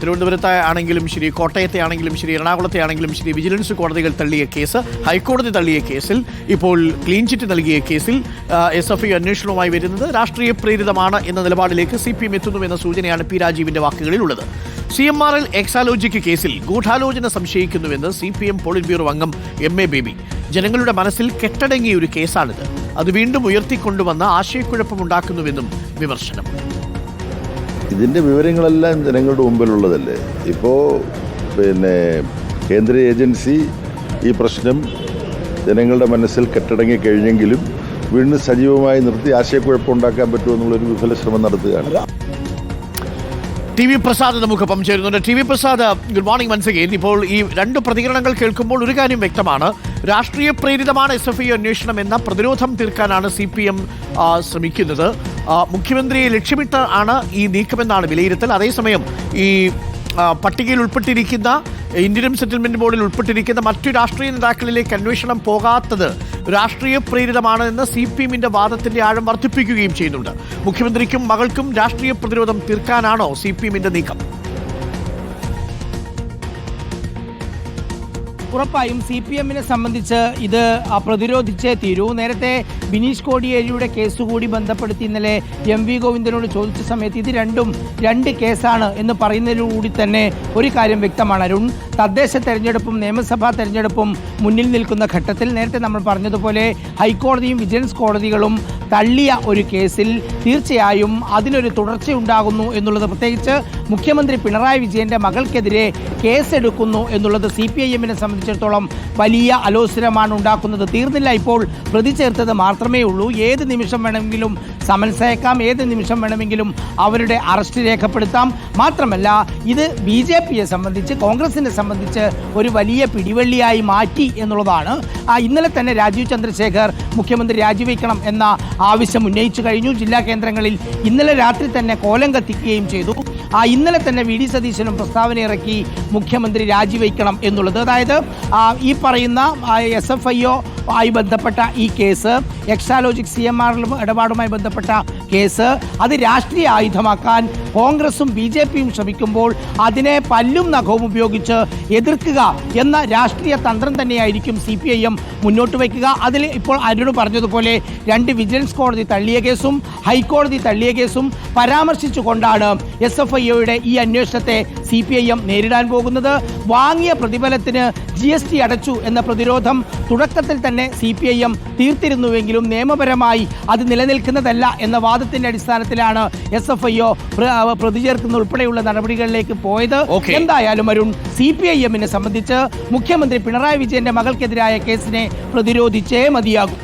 തിരുവനന്തപുരത്തെ ആണെങ്കിലും ശരി കോട്ടയത്തെ ആണെങ്കിലും ശരി എറണാകുളത്തെ ആണെങ്കിലും ശരി വിജിലൻസ് കോടതികൾ തള്ളിയ കേസ് ഹൈക്കോടതി തള്ളിയ കേസിൽ ഇപ്പോൾ ക്ലീൻ ചിറ്റ് നൽകിയ കേസിൽ എസ് എഫ് ഐ അന്വേഷണവുമായി വരുന്നത് രാഷ്ട്രീയ പ്രേരിതമാണ് എന്ന നിലപാടിലേക്ക് സി പി എം എത്തുന്നു എന്ന സൂചനയാണ് പി രാജീവിന്റെ വാക്കുകളിലുള്ളത്. C M R L Exalogic കേസിൽ ഗൂഢാലോചന സംശയിക്കുന്നുവെന്ന് C P M polit bureau അംഗം എം എ ബേബി. ജനങ്ങളുടെ മനസ്സിൽ കെട്ടടങ്ങിയ ഒരു കേസാണിത്. അത് വീണ്ടും ഉയർത്തിക്കൊണ്ടുവന്ന ആശയക്കുഴപ്പമുണ്ടാക്കുന്നുവെന്നും വിമർശനം. ഇതിന്റെ വിവരങ്ങളെല്ലാം ജനങ്ങളുടെ മുമ്പിലുള്ളതല്ലേ? ഇപ്പോൾ പിന്നെ കേന്ദ്ര ഏജൻസി ഈ പ്രശ്നം ജനങ്ങളുടെ മനസ്സിൽ കെട്ടടങ്ങി കഴിഞ്ഞെങ്കിലും വീണ്ടും സജീവമായി നിർത്തി ആശയക്കുഴപ്പമുണ്ടാക്കാൻ പറ്റുമെന്നുള്ളൊരു വിഫല ശ്രമം നടത്തുകയാണ്. ടി വി പ്രസാദ് നമുക്കൊപ്പം ചേരുന്നുണ്ട്. T V Prasad good morning once ഇപ്പോൾ ഈ രണ്ട് പ്രതികരണങ്ങൾ കേൾക്കുമ്പോൾ ഒരു കാര്യം വ്യക്തമാണ്. രാഷ്ട്രീയ പ്രേരിതമാണ് എസ് എഫ് ഐ അന്വേഷണം എന്ന പ്രതിരോധം തീർക്കാനാണ് സി പി എം ശ്രമിക്കുന്നത്. മുഖ്യമന്ത്രിയെ ലക്ഷ്യമിട്ട് ആണ് ഈ നീക്കമെന്നാണ് വിലയിരുത്തൽ. അതേസമയം ഈ പട്ടികയിൽ ഉൾപ്പെട്ടിരിക്കുന്ന ഇന്ത്യൻ സെറ്റിൽമെന്റ് ബോർഡിൽ ഉൾപ്പെട്ടിരിക്കുന്ന മറ്റു രാഷ്ട്രീയ നേതാക്കളിലേക്ക് അന്വേഷണം പോകാത്തത് രാഷ്ട്രീയ പ്രേരിതമാണ് എന്ന് സി പി എമ്മിന്റെ വാദത്തിന്റെ ആഴം വർദ്ധിപ്പിക്കുകയും ചെയ്യുന്നുണ്ട്. മുഖ്യമന്ത്രിക്കും മകൾക്കും രാഷ്ട്രീയ പ്രതിരോധം തീർക്കാനാണോ സി പി എമ്മിന്റെ നീക്കം? ഉറപ്പായും സി പി എമ്മിനെ സംബന്ധിച്ച് ഇത് പ്രതിരോധിച്ചേ തീരൂ. നേരത്തെ ബിനീഷ് കോടിയേരിയുടെ കേസ് കൂടി ബന്ധപ്പെടുത്തി ഇന്നലെ എം വി ഗോവിന്ദനോട് ചോദിച്ച സമയത്ത് ഇത് രണ്ടും രണ്ട് കേസാണ് എന്ന് പറയുന്നതിലൂടി തന്നെ ഒരു കാര്യം വ്യക്തമാണ്. അരുൺ തദ്ദേശ തെരഞ്ഞെടുപ്പും നിയമസഭാ തെരഞ്ഞെടുപ്പും മുന്നിൽ നിൽക്കുന്ന ഘട്ടത്തിൽ നേരത്തെ നമ്മൾ പറഞ്ഞതുപോലെ ഹൈക്കോടതിയും വിജിലൻസ് കോടതികളും തള്ളിയ ഒരു കേസിൽ തീർച്ചയായും അതിനൊരു തുടർച്ചയുണ്ടാകുന്നു എന്നുള്ളത് പ്രത്യേകിച്ച് മുഖ്യമന്ത്രി പിണറായി വിജയന്റെ മകൾക്കെതിരെ കേസെടുക്കുന്നു എന്നുള്ളത് സി പി ഐ എമ്മിനെ സംബന്ധിച്ചിടത്തോളം വലിയ അലോസരമാണ് ഉണ്ടാക്കുന്നത്. തീർന്നില്ല ഇപ്പോൾ പ്രതി ചേർത്തത് മാത്രമേ ഉള്ളൂ. ഏത് നിമിഷം വേണമെങ്കിലും സമൻസ് അയക്കാം ഏത് നിമിഷം വേണമെങ്കിലും അവരുടെ അറസ്റ്റ് രേഖപ്പെടുത്താം. മാത്രമല്ല ഇത് ബി ജെ പിയെ സംബന്ധിച്ച് കോൺഗ്രസിനെ സംബന്ധിച്ച് ഒരു വലിയ പിടിവള്ളിയായി മാറ്റി എന്നുള്ളതാണ്. ഇന്നലെ തന്നെ രാജീവ് ചന്ദ്രശേഖർ മുഖ്യമന്ത്രി രാജിവെക്കണം എന്ന ആവശ്യം ഉന്നയിച്ചു കഴിഞ്ഞു. ജില്ലാ കേന്ദ്രങ്ങളിൽ ഇന്നലെ രാത്രി തന്നെ കോലം കത്തിക്കുകയും ചെയ്തു. ആ ഇന്നലെ തന്നെ വി ഡി സതീശനും പ്രസ്താവന ഇറക്കി മുഖ്യമന്ത്രി രാജിവെക്കണം എന്നുള്ളത്. അതായത് ഈ പറയുന്ന എസ് എഫ് ഐ ഒ ആയി ബന്ധപ്പെട്ട ഈ case. Exalogic C M R ഇടപാടുമായി ബന്ധപ്പെട്ട കേസ്. അത് രാഷ്ട്രീയ ആയുധമാക്കാൻ കോൺഗ്രസും ബി ജെ പിയും ശ്രമിക്കുമ്പോൾ അതിനെ പല്ലും നഖവും ഉപയോഗിച്ച് എതിർക്കുക എന്ന രാഷ്ട്രീയ തന്ത്രം തന്നെയായിരിക്കും സി പി ഐ എം മുന്നോട്ട് വയ്ക്കുക. അതിൽ ഇപ്പോൾ അരുണ് പറഞ്ഞതുപോലെ രണ്ട് വിജിലൻസ് കോടതി തള്ളിയ കേസും ഹൈക്കോടതി തള്ളിയ കേസും പരാമർശിച്ചുകൊണ്ടാണ് എസ് എഫ് ഐ ഒയുടെ ഈ അന്വേഷണത്തെ സി പി ഐ എം നേരിടാൻ പോകുന്നത്. വാങ്ങിയ പ്രതിഫലത്തിന് ജി എസ് ടി അടച്ചു എന്ന പ്രതിരോധം തുടക്കത്തിൽ തന്നെ സി പി ഐ എം തീർത്തിരുന്നുവെങ്കിലും നിയമപരമായി അത് നിലനിൽക്കുന്നതല്ല എന്ന വാദത്തിന്റെ അടിസ്ഥാനത്തിലാണ് എസ് എഫ് ഐ ഒ പ്രതി ചേർക്കുന്ന ഉൾപ്പെടെയുള്ള നടപടികളിലേക്ക് പോയത്. എന്തായാലും അരുൺ സി പി ഐ എമ്മിനെ സംബന്ധിച്ച് മുഖ്യമന്ത്രി പിണറായി വിജയന്റെ മകൾക്കെതിരായ കേസിനെ പ്രതിരോധിച്ചേ മതിയാകും.